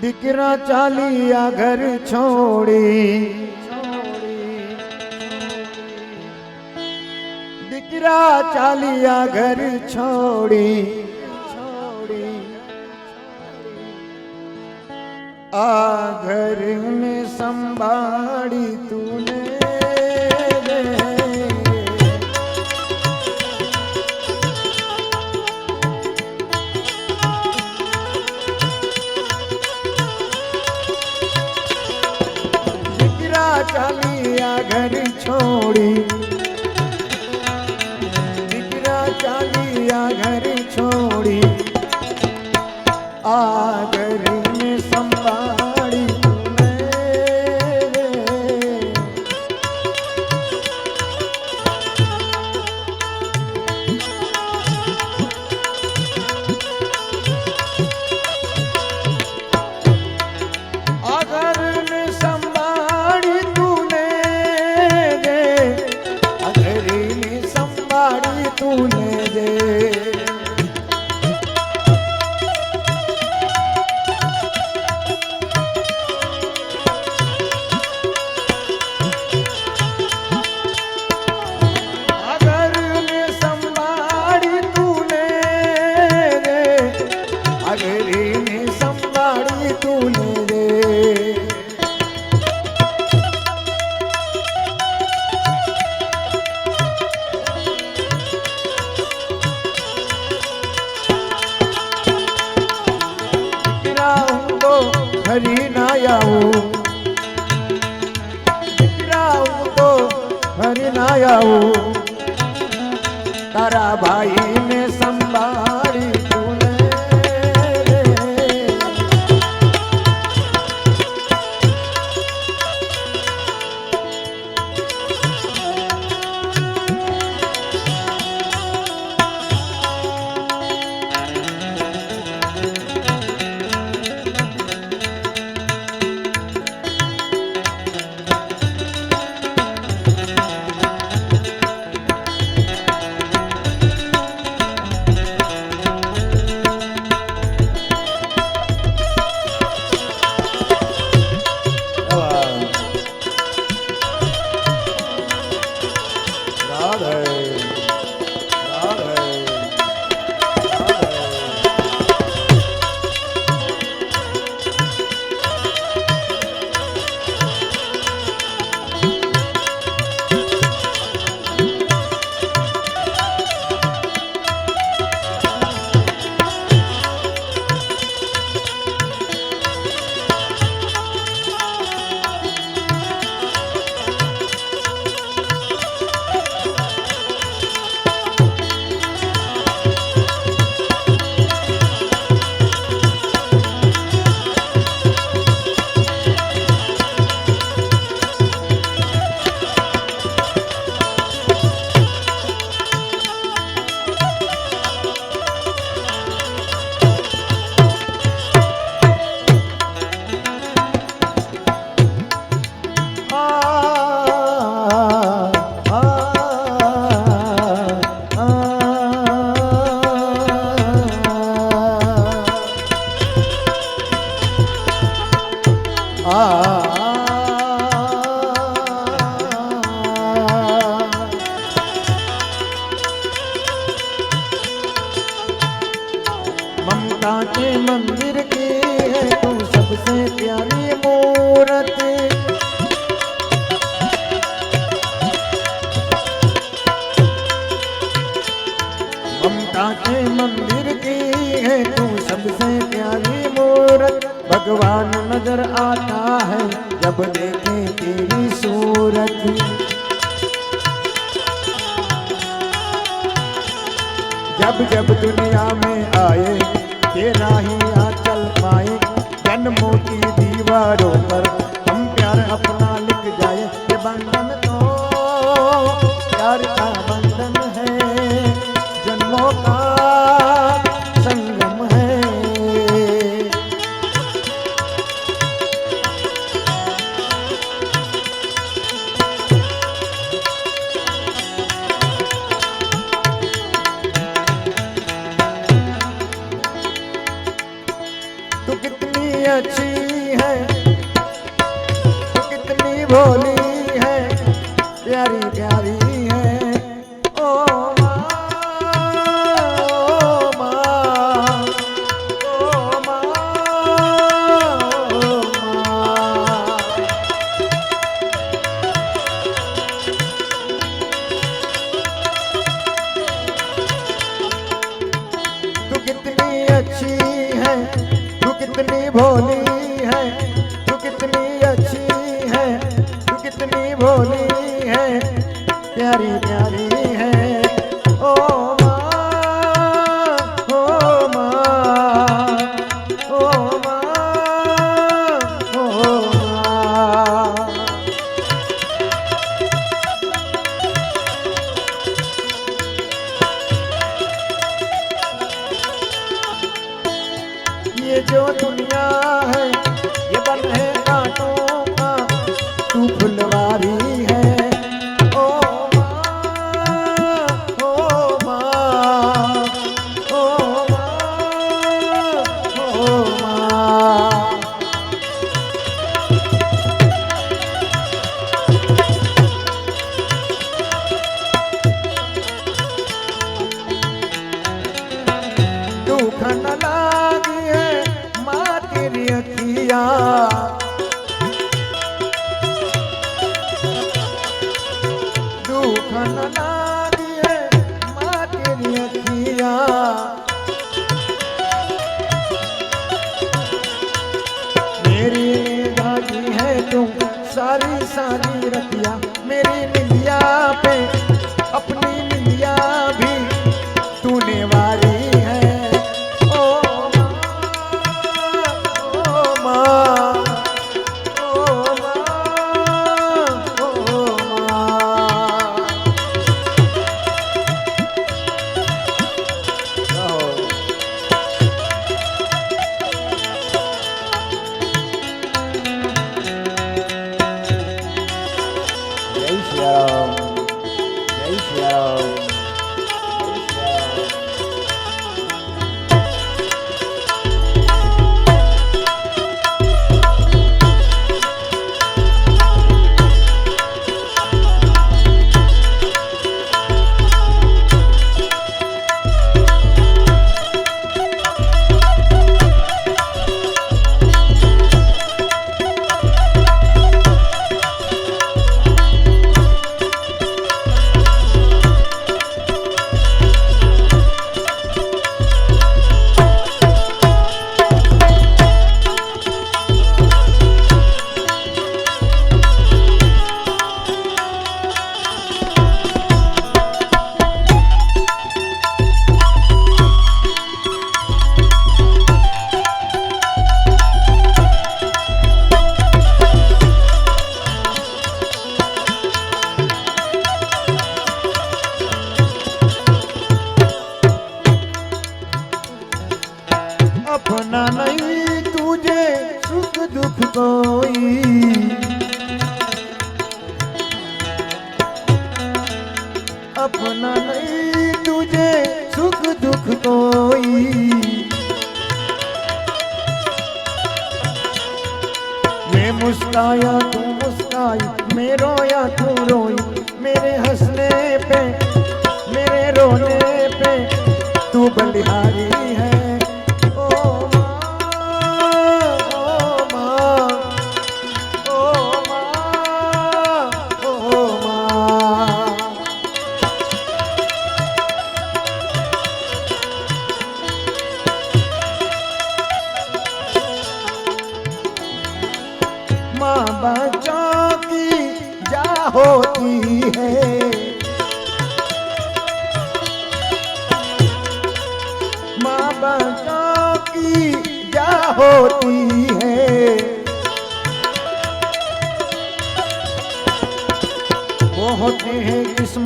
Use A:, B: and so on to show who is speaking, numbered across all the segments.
A: દીકરા ચાલી આ ઘર છોડી દીકરા ચાલી આ ઘર છોડી આ ઘર ને સંભાળી તું હરી ના આવું આવું તો હરી ના આવું તારા ભાઈને સંભાળ ममता के मंदिर की है तू सबसे प्यारी मूर्त भगवान नजर आता है जब देखे तेरी सूरत जब जब दुनिया में आए तेरा ही आ चल पाए जन्मों की दीवारों पर हम प्यार अपना No. भोली है प्यारी प्यारी है ओ माँ ओ माँ ओ माँ ओ माँ ये जो तुम ઉખન ના દિયે માટેની અખિયા મેરી ભાગી હે તું સારી સારી રતિયા મેરી નિંદિયા પે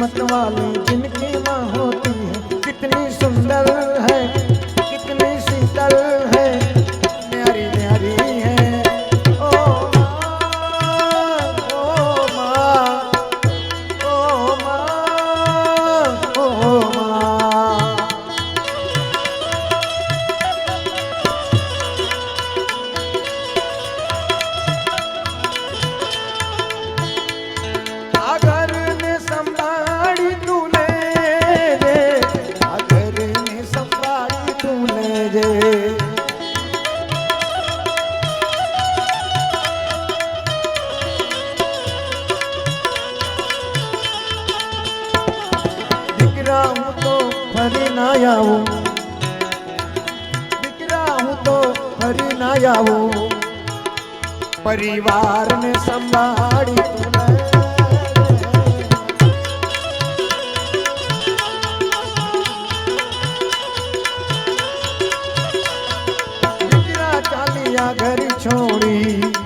A: किस्मत वाली जिनकी माँ होती है कितनी सुंदर આવું દીકરા હું તો ફરી ના આવું પરિવારને સંભાળી ઘર છોડી